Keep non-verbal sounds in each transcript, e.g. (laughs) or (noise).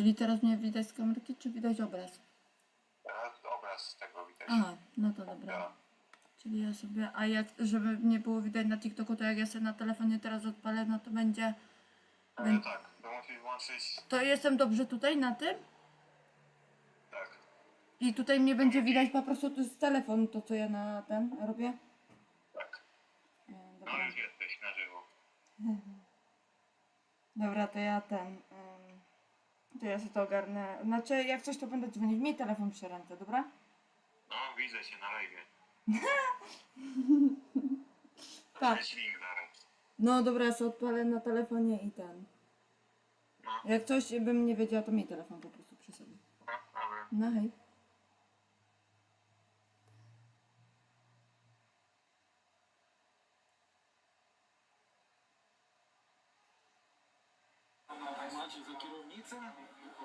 Czyli teraz mnie widać z kamerki, czy widać obraz? Teraz obraz z tego widać. Aha, no to dobra. Ja. Czyli ja sobie, a jak, żeby nie było widać na TikToku, to jak ja sobie na telefonie teraz odpalę, no to będzie... Ale Bę- tak, to musisz włączyć. To jestem dobrze tutaj na tym? Tak. I tutaj mnie będzie widać po prostu to z telefonu, to co ja na ten robię? Tak. E, No Dobra, już jesteś na żywo. (laughs) dobra to ja ten... To ja sobie to ogarnę. Znaczy, jak coś to będę dzwonić. Miej telefon przy ręce, dobra? No widzę cię na live. (laughs) Tak. Zaraz. No dobra, ja sobie odpalę na telefonie i ten. No, Jak coś bym nie wiedziała, to miej telefon po prostu przy sobie. no, dobra. No hej. Macie za kierownicę?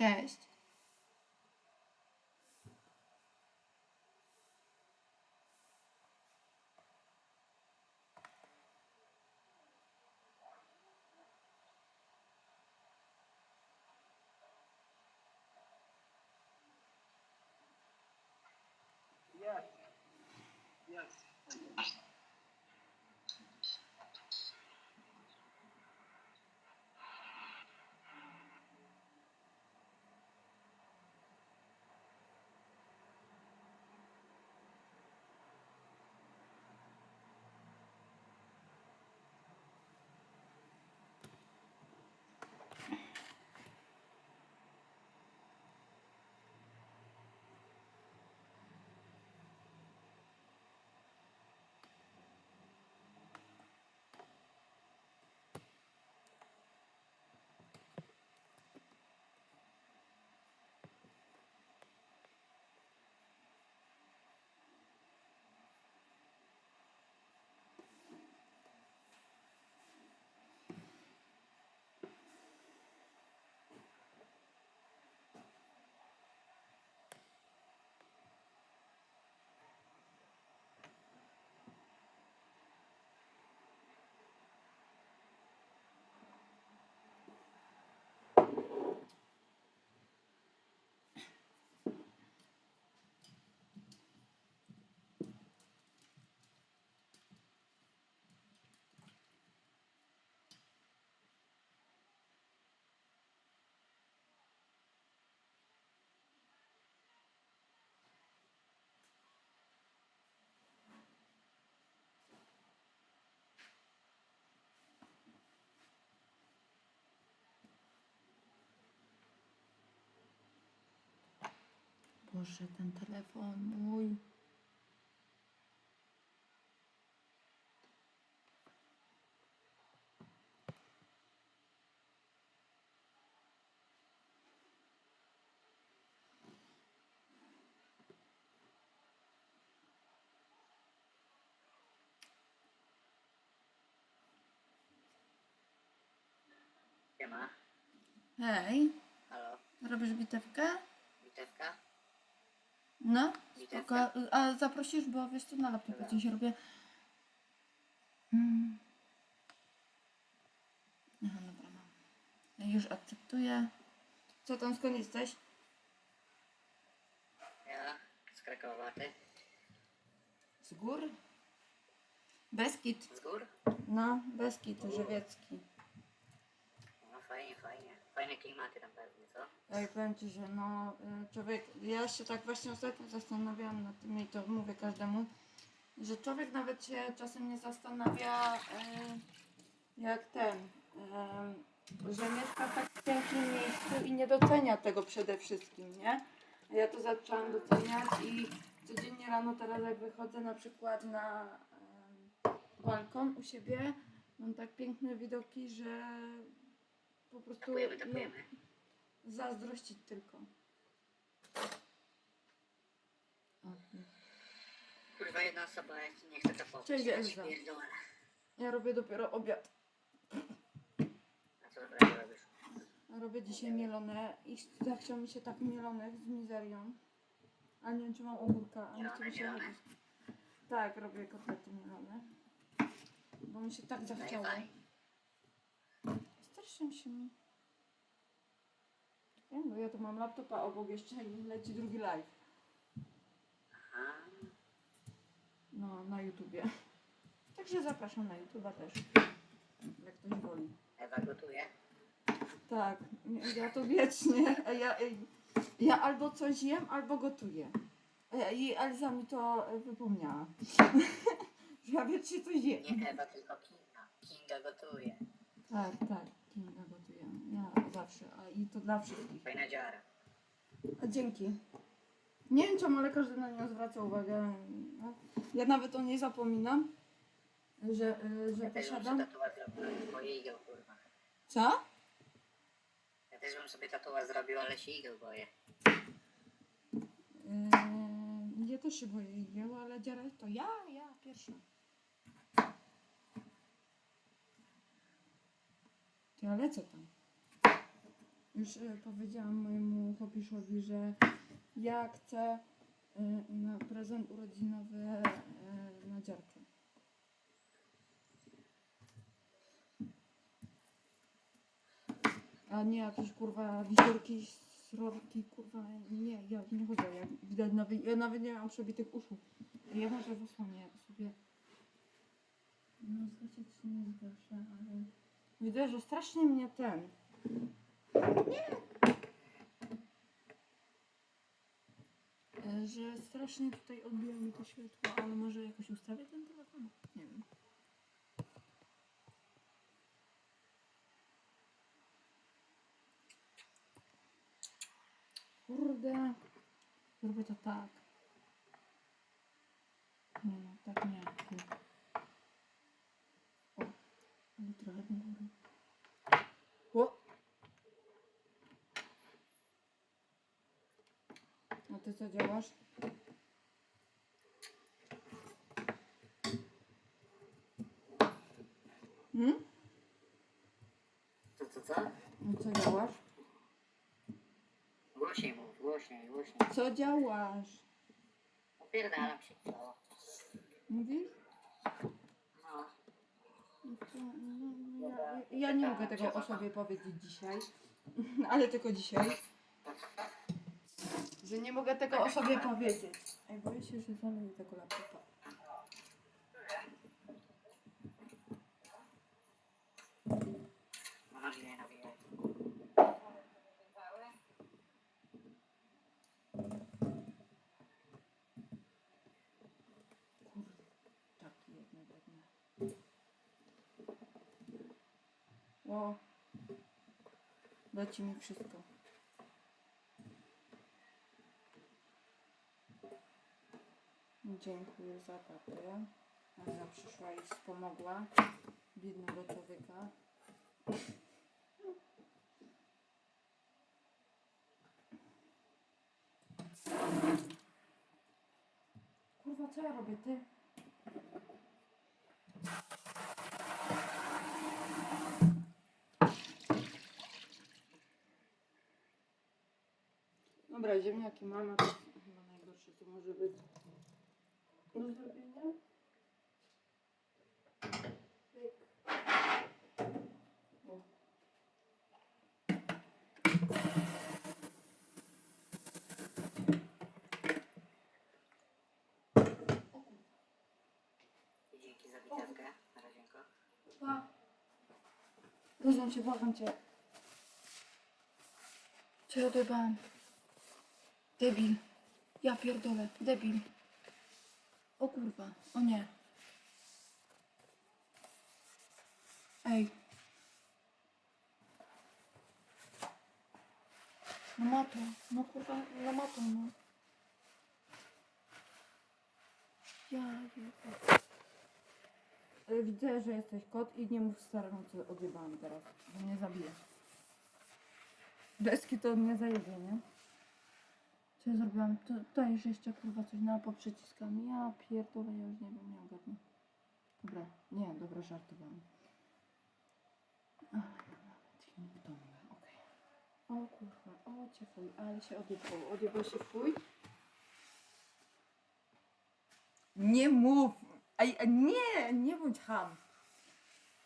Cześć. Boże, ten telefon mój. Siema, Hej, halo, robisz bitewkę? bitewka? No, Bitewka. spoko. A zaprosisz, bo wiesz co, na laptopie coś robię. Mm. Aha, dobra, mam. Już akceptuję. Co tam, skąd jesteś? Ja z Krakowa, ty? Z gór? Beskid. Z gór? No, Beskid żywiecki. No fajnie, fajnie. Fajne klimaty tam pewnie, co? Ej, powiem Ci, że no, y, człowiek, ja się tak właśnie ostatnio zastanawiałam nad tym i to mówię każdemu, że człowiek nawet się czasem nie zastanawia, y, jak ten, y, że mieszka w tak pięknym miejscu i nie docenia tego przede wszystkim, nie? A ja to zaczęłam doceniać i codziennie rano teraz jak wychodzę na przykład na em, balkon u siebie, mam tak piękne widoki, że po prostu Tapujemy, no, tapujemy. zazdrościć tylko. O, Kurwa, jedna osoba, ci nie chcę tapować. Cześć, ja Elza. Ja robię dopiero obiad. A co dobrego robisz? Robię dzisiaj mielone i zachciał mi się tak mielonych z mizerią. Ale nie wiem, czy mam ogórka, a nie chce mi się robić. Tak, robię kotlety mielone. Bo mi się tak zachciało. Faj, Strasznie się mi. Wiem, bo ja tu mam laptopa obok jeszcze i leci drugi live. Aha. No, na YouTubie. Także zapraszam na YouTuba też. Jak ktoś woli. Ewa gotuje. Tak, ja to wiecznie. Ja, ja albo coś jem, albo gotuję. I Elza mi to wypomniała. (laughs) Ja wiecznie coś jem. Nie Ewa, tylko Kinga. Kinga gotuje. Tak, tak, Kinga gotuje. Ja zawsze, a i to dla wszystkich. Fajna dziara. A dzięki. Nie wiem czemu, ale każdy na nią zwraca uwagę. No, Ja nawet o niej zapominam, że, e, że Ja też bym sobie posiadam. tatuaż jej idą, kurwa. Co? Ja też bym sobie tatuaż zrobił, ale się igieł boję. Yy, ja też się boję igieł, ale dziara to ja, ja pierwsza. To ja lecę tam. Już e, powiedziałam mojemu chłopiszowi, że ja chcę e, na prezent urodzinowy e, na dziarkę. A nie jakieś kurwa wisiorki, srorki, kurwa, nie, ja nie chodzę, ja widać nawet, ja nawet nie mam przebitych uszu. Ja może wysłanie sobie, no zgasić się nie zgaszę, ale widzę, że strasznie mnie ten, nie, że strasznie tutaj odbija mi to światło, ale może jakoś ustawię ten telefon? Nie wiem. Kurde. Zrobię to tak. Nie no, tak nie. Tu. O, ale trochę do góry. O! A ty co działasz? Hmm? Co, co, co? No co działasz? Głośniej mów, głośniej, głośniej. Co działasz? Opierdalam się. Mówisz? No. No no, ja, ja nie mogę tego o sobie powiedzieć dzisiaj, (laughs) ale tylko dzisiaj. Że nie mogę tego o sobie powiedzieć. Ej, boję się, że zaleję tego laptopa. No. Kurde, taki jedne biedne. O, leci mi wszystko. Dziękuję za tatę. Ona przyszła i wspomogła biednego człowieka. Kurwa, co ja robię, ty? Dobra, ziemniaki mama to chyba najgorsze, co może być do zrobienia. Pyk. O. Dzięki za bitewkę. Na razienko. Pa. Rozumiem cię, błagam cię. Co ja odjebałam? Debil. Ja pierdolę. Debil. O kurwa, o nie. Ej. No matą, no kurwa, no matą, no. Ja jebę. E, widzę, że jesteś kot i nie mów staremu, co odjebałam teraz, bo mnie zabije. Deski to mnie zajedzie, nie? Co ja zrobiłam? To, to że jeszcze kurwa coś na poprzyciskami. Ja pierdolę, ja już nie wiem, nie ogarnę. Dobra, nie, dobra, żartowałam. Ach, nawet wdomnę, okej. O kurwa, o cię fuj, ale się odjebało. Odjebał się fuj. Nie mów! Ej, nie, nie bądź ham.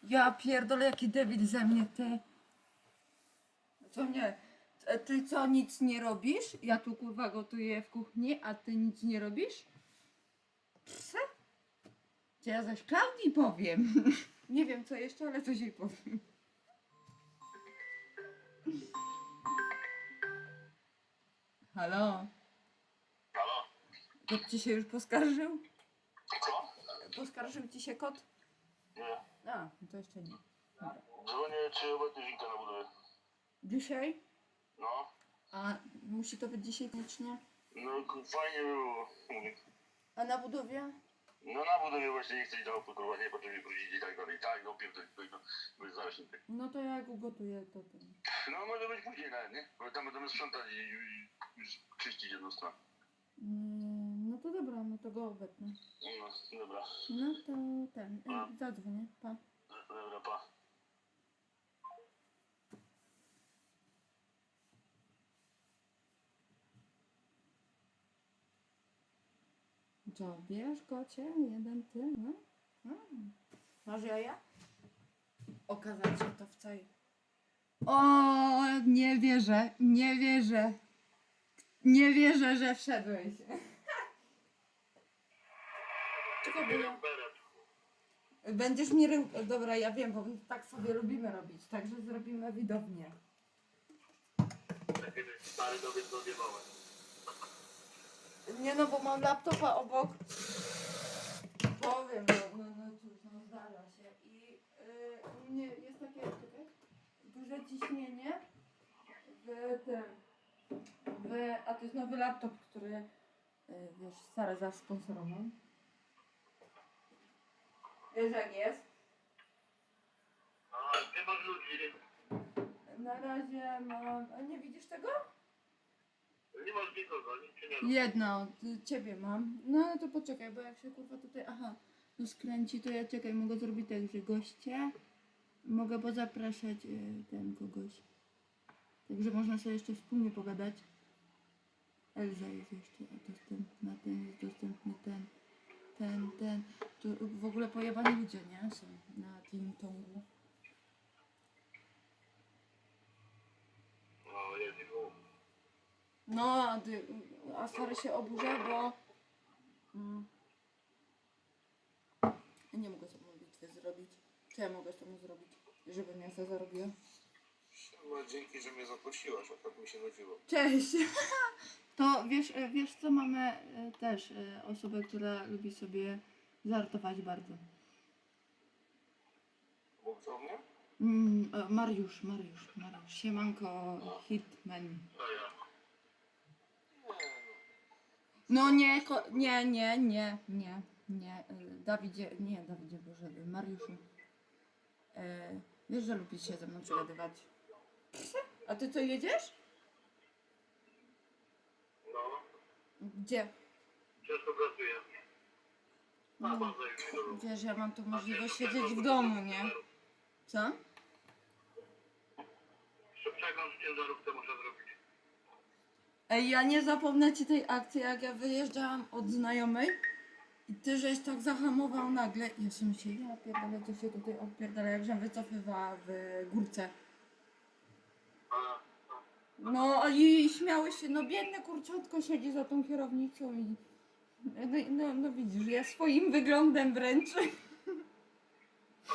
Ja pierdolę, jaki debil ze mnie, ty. Co nie? E, Ty co, nic nie robisz? Ja tu kurwa gotuję w kuchni, a ty nic nie robisz? Czy ja zaś Klaudii powiem? (laughs) nie wiem co jeszcze, ale coś jej powiem. Halo? Halo? Kot ci się już poskarżył? Co? Poskarżył ci się kot? Nie. A, to jeszcze nie. Dobra. Dzwonię, czy obecnie na budowie. Dzisiaj? No. A musi to być dzisiaj koniecznie? No fajnie było. A na budowie? No na budowie właśnie nie chcę iść do opy, kurwa, nie potem wrócić i tak dalej. Tak, no pierdolę, no, bez zarośnięty. No to jak ugotuję to ten. No może być później nawet, nie? Bo tam będziemy sprzątać i i- już czyścić jedną stronę. Mm, No to dobra, no to go obetnę. No, dobra. No to ten, y, zadzwonię, pa. Dobra, pa. Co, bierz kocie, jeden ty, no? no. Masz jaja? Okazać się to w całej... O, nie wierzę, nie wierzę. Nie wierzę, że wszedłeś. Czekaj, bo ja... Będziesz mi rył... Dobra, ja wiem, bo tak sobie lubimy robić, także zrobimy widownię. Stary dowiedz. (laughs) Nie no, bo mam laptopa obok. Powiem, no, no, no cóż, no zdarza się. I u mnie jest takie czekaj, duże ciśnienie w tym, w, a to jest nowy laptop, który, yy, wiesz, stary zasponsorował. Wiesz jak jest? A, ty masz ludzi. Na razie mam, a nie widzisz tego? Nie masz nikogo, nic się nie robi. Jedno, od ciebie mam. No to poczekaj, bo jak się kurwa tutaj, aha, tu skręci, to ja czekaj, mogę zrobić tak, że goście, mogę pozapraszać y, ten kogoś. Także można sobie jeszcze wspólnie pogadać. Elza jest jeszcze dostępna, ten jest dostępny, ten, ten, ten. Tu w ogóle pojebani ludzie, nie? Są na Team Tongu. No, jest i było. No, a, a stary się oburza, bo mm, nie mogę sobie bitwy zrobić. Co ja mogę z tobą zrobić, żeby mnie to zarobiła? No dzięki, że mnie zaprosiłaś, akurat mi się nudziło. Cześć! (laughs) To wiesz, e, wiesz co, mamy e, też e, osobę, która lubi sobie żartować bardzo. Mów co mnie? Mm, e, Mariusz, Mariusz, Mariusz, siemanko, hitman. Ja. No nie, ko- nie, nie, nie, nie, nie, y, Dawidzie, nie, Dawidzie Boże, y, Mariuszu. E, wiesz, że lubisz się ze mną przegadywać. A ty co, jedziesz? No, Gdzie? ciężko pracuję. A, No, bardzo już wiesz, ja mam tu możliwość siedzieć w domu, nie? Co? Jeszcze przegląd ciężarówkę muszę zrobić. Ej, ja nie zapomnę ci tej akcji, jak ja wyjeżdżałam od znajomej i ty żeś tak zahamował nagle. Ja sobie myślę, ja pierdolę, co się tutaj odpierdala, jak żem wycofywała w górce. No i śmiałeś się, no biedne kurczątko siedzi za tą kierownicą i... No, no, no widzisz, ja swoim wyglądem wręcz.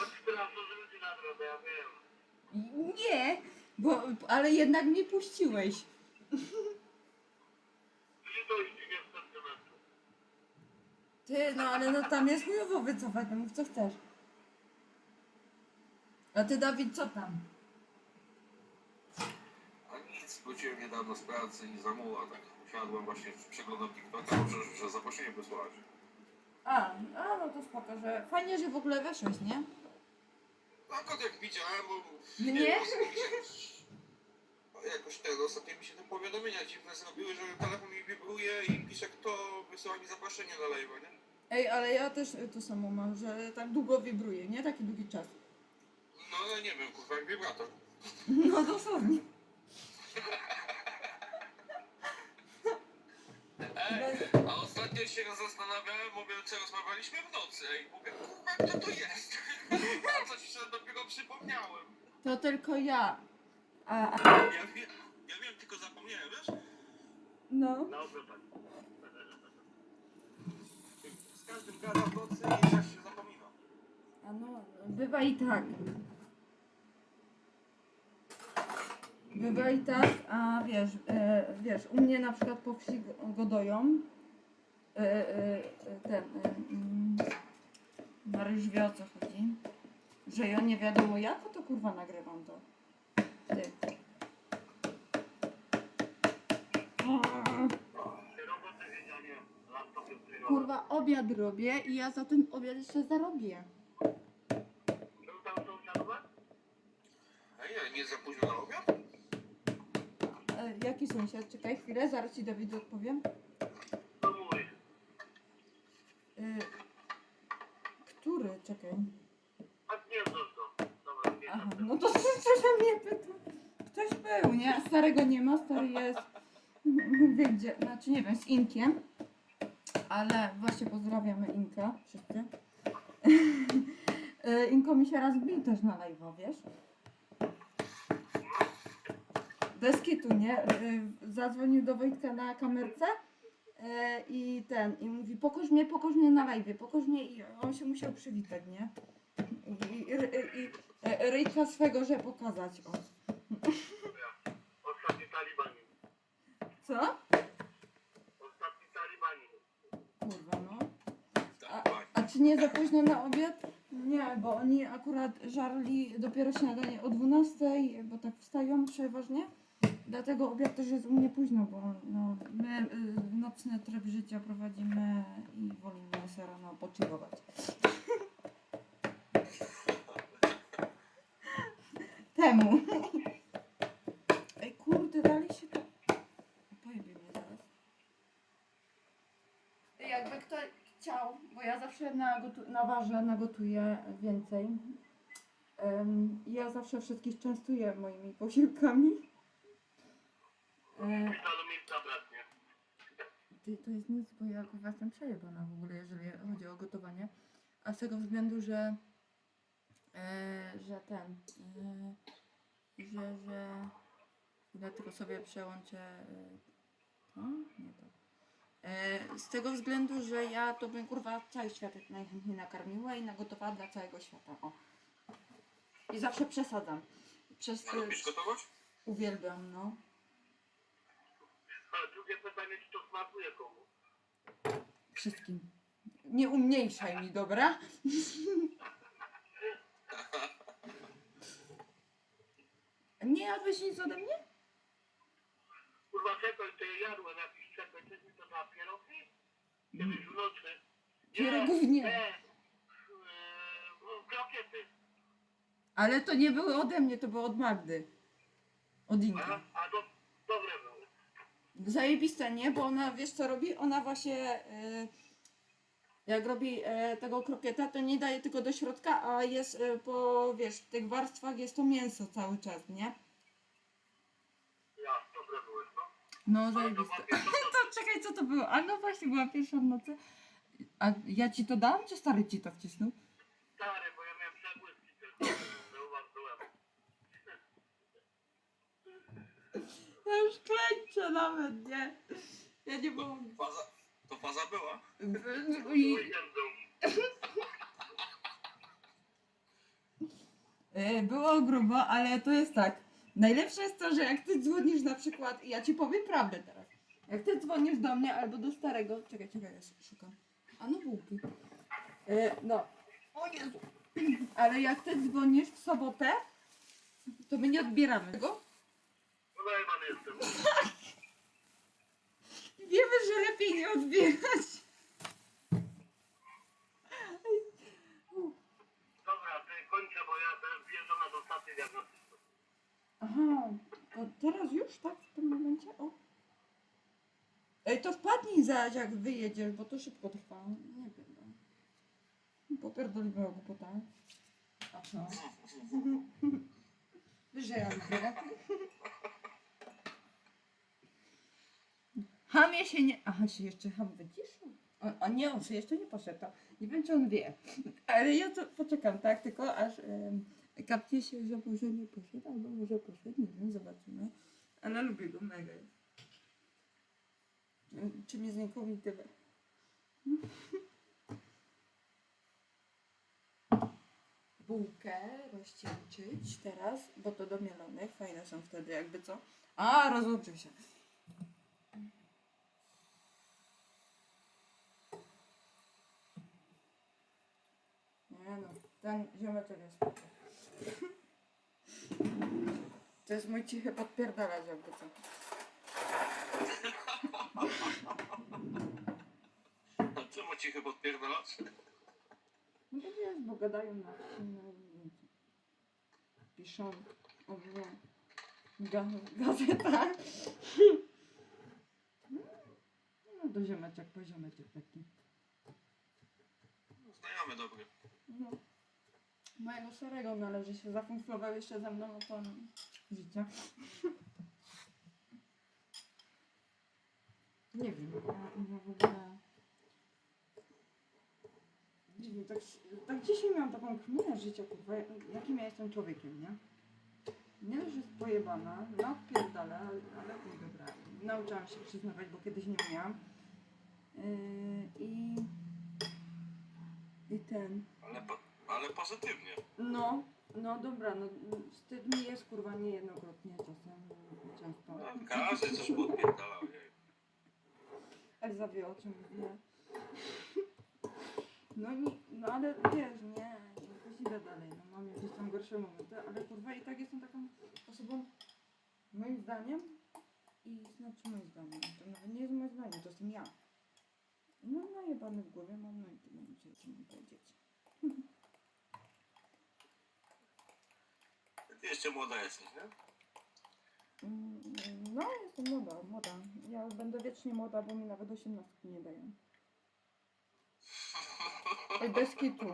Od 14 ludzi na drodze, ja wiem. Nie, bo, ale jednak mnie puściłeś. Sentymentu. Ty, no ale no tam jest miło wycofać, no mów co chcesz. A ty Dawid, co tam? A nic, wróciłem niedawno z pracy i zamuła, tak usiadłem właśnie, przeglądam TikToka, może że zaproszenie wysłać. A, a no to spoko, że fajnie, że w ogóle weszłeś, nie? Akurat jak widziałem, bo... Mnie? nie wiem, ostatnio mi się- no, Jakoś tego, ostatnio mi się te powiadomienia dziwne zrobiły, że telefon mi wibruje i pisze kto wysyła mi zaproszenie na live'a, nie? Ej, ale ja też to samo mam, że tak długo wibruje, nie? Taki długi czas. No ale nie wiem, kurwa, jak wibrator. No dosłownie. Ej, a ostatnio się zastanawiałem, mówię, co rozmawialiśmy w nocy. Ej, mówię, kurwa, kto to jest? (laughs) A coś się dopiero przypomniałem. To tylko ja. A, a Ja wiem, ja wiem, tylko zapomniałem, wiesz? no. Tak. Z każdym gadam w nocy i coś się zapomina. A no, bywa i tak. Bywa i tak, a wiesz, e, wiesz, u mnie na przykład po wsi go- godoją. E, e, e, ten, e, mm, Maryś wie o co chodzi. Że ja nie wiadomo jak to kurwa nagrywam to. Kurwa, obiad robię i ja za ten obiad jeszcze zarobię. Ej, nie, za późno na obiad? E, jaki sąsiad? Czekaj chwilę, zaraz ci Dawid odpowiem. To mój. E, który? Czekaj. A to nie. Aha, no to (laughs) szczerze mnie pyta. Ktoś był, nie? Starego nie ma, stary jest. (laughs) Wie gdzie, znaczy nie wiem, z Inkiem. Ale właśnie pozdrawiamy Inka, wszyscy. (laughs) E, Inko mi się raz bił też na live'a, wiesz? Bez kitu, nie? E, Zadzwonił do Wojtka na kamerce e, i ten, i mówi pokoż mnie, pokoż mnie na live'ie, pokoż mnie i on się musiał przywitać, nie? I, i, i, e, ryjka swego, że pokazać, o. Ostatni talibanin. Co? Ostatni talibanin. Kurwa, no. A, Tak, a czy nie za późno na obiad? Nie, bo oni akurat żarli dopiero śniadanie o 12, bo tak wstają przeważnie. Dlatego obiad też jest u mnie późno, bo no, my y, nocny tryb życia prowadzimy i wolimy sobie rano pochillować. Temu. Ej, kurde, dalej się to... Pojebie mnie teraz. Jakby ktoś chciał, bo ja zawsze nagotu- naważę, nagotuję więcej. Em, i ja zawsze wszystkich częstuję moimi posiłkami. E, Szpitalu miejsca braknie. ty, to jest nic, bo ja kurwa jestem przejebana w ogóle, jeżeli chodzi o gotowanie. A z tego względu, że e, że ten e, że, że chwilę tylko sobie przełączę e, to? Nie to. E, z tego względu, że ja to bym kurwa cały świat najchętniej nakarmiła i nagotowała dla całego świata. O. I zawsze przesadzam. Przez, A lubisz gotować? uwielbiam, no. A drugie pytanie, czy to smakuje komu? Wszystkim. Nie umniejszaj mi, dobra? (laughs) Nie jadłeś nic ode mnie? Kurwa, czekaj, to ja jadłem jakiś czekaj, coś mi to na pierogi? Kiedyś w nocy. Pierogów nie. Nie. Eee, krokiety. Ale to nie były ode mnie, to były od Magdy. Od A, Inki. a to dobre były. Zajebiste, nie? Bo ona, wiesz co robi? Ona właśnie, y, jak robi y, tego krokieta, to nie daje tylko do środka, a jest y, po, wiesz, w tych warstwach jest to mięso cały czas, nie? Ja, dobre były, no. No, Ale to zajebiste. była pierwsza (laughs) To czekaj, co to było? A no właśnie, była pierwsza w nocy. A ja ci to dałam, czy stary ci to wcisnął? stary, bo ja miałem przebłyski tylko. Zauważyłem. Ja już klęczę nawet, nie? Ja nie mogę. Faza, to faza była. I, Weekend był. y, było grubo, ale to jest tak. Najlepsze jest to, że jak ty dzwonisz na przykład, ja ci powiem prawdę teraz. Jak ty dzwonisz do mnie albo do starego, czekaj, czekaj, ja szukam. A no bułki. Y, no. O Jezu. Ale jak ty dzwonisz w sobotę, to my nie odbieramy tego. No daj man jestem. (laughs) Wiemy, że lepiej nie odbierać. Dobra, ty kończę, bo ja teraz wjeżdżam na stację diagnostyczną. Aha, to teraz już tak w tym momencie? O. Ej, to wpadnij zaś jak wyjedziesz, bo to szybko trwa. Nie wiem. No. Popierdolimy o głupota. A co? Wiesz, że ja lubię. Hamie się nie... Aha, się jeszcze ham wyciszył. A, a nie, on się jeszcze nie poszedł. Nie wiem, czy on wie. Ale ja to poczekam, tak? Tylko aż kapnie się, że może nie poszedł, albo może poszedł, nie wiem, zobaczymy. Ale lubię go mega. Czym jest niekomitywy. Bułkę rozcieńczyć teraz, bo to do mielonych. Fajne są wtedy, jakby co. A, rozłączył się. Nie no, ten ziomeczek jest spoko. To jest mój cichy podpierdalać, jakby co. A czemu ci chyba odpierdalasz? No to wiesz, bo gadają na na Piszą o mnie. Ga gazetach. No do ziomeczek, po ziomeczek taki. No, Znajomy dobry. No. Mojego starego należy się zafunflował jeszcze ze mną, no to życie. Nie wiem, ja, ja w ogóle... Nie wiem, tak, tak dzisiaj miałam taką kminę życia, kurwa, jakim ja jestem człowiekiem, nie? Nie dość, że jest pojebana, napierdala, ale, ale chuj, dobra. Nauczyłam się przyznawać, bo kiedyś nie umiałam. Yy, I... I ten... Ale, po, ale pozytywnie. No, no dobra, no wstyd mi jest kurwa niejednokrotnie czasem, często. No, każdy coś podpierdalał. jej. Elza wie o czym mówię. No, nie, no ale wiesz, nie, jakoś idę dalej, no mam jakieś tam gorsze momenty, ale kurwa i tak jestem taką osobą, moim zdaniem, i znaczy moim zdaniem, to nawet nie jest moje zdanie, to jestem ja. No najebany w głowie mam, no i tyle mi się co mam powiedzieć. Ty jeszcze młoda jesteś, nie? Mm, No, jestem młoda, młoda. Ja będę wiecznie młoda, bo mi nawet 18 nie dają. (laughs) Ej, bez kitu.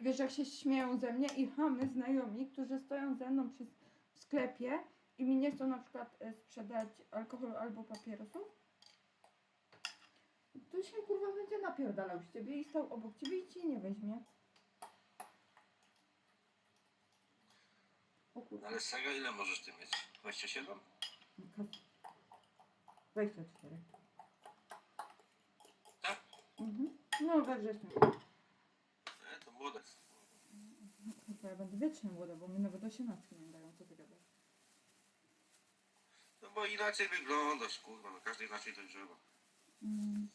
Wiesz, jak się śmieją ze mnie i chamy znajomi, którzy stoją ze mną przy w sklepie i mi nie chcą na przykład e, sprzedać alkoholu albo papierosów, to się kurwa będzie napierdalał z ciebie i stał obok ciebie i ci nie weźmie. O kurwa. Ale serio, ile możesz ty mieć? 27? 24. Tak? Mhm. No we wrześniu. Nie, to młode. Chyba ja będę wiecznie młoda, bo mi nawet 18 nie dają, co ty gadasz? No bo inaczej wyglądasz, kurwa, no każdy inaczej dojrzewa. Mm.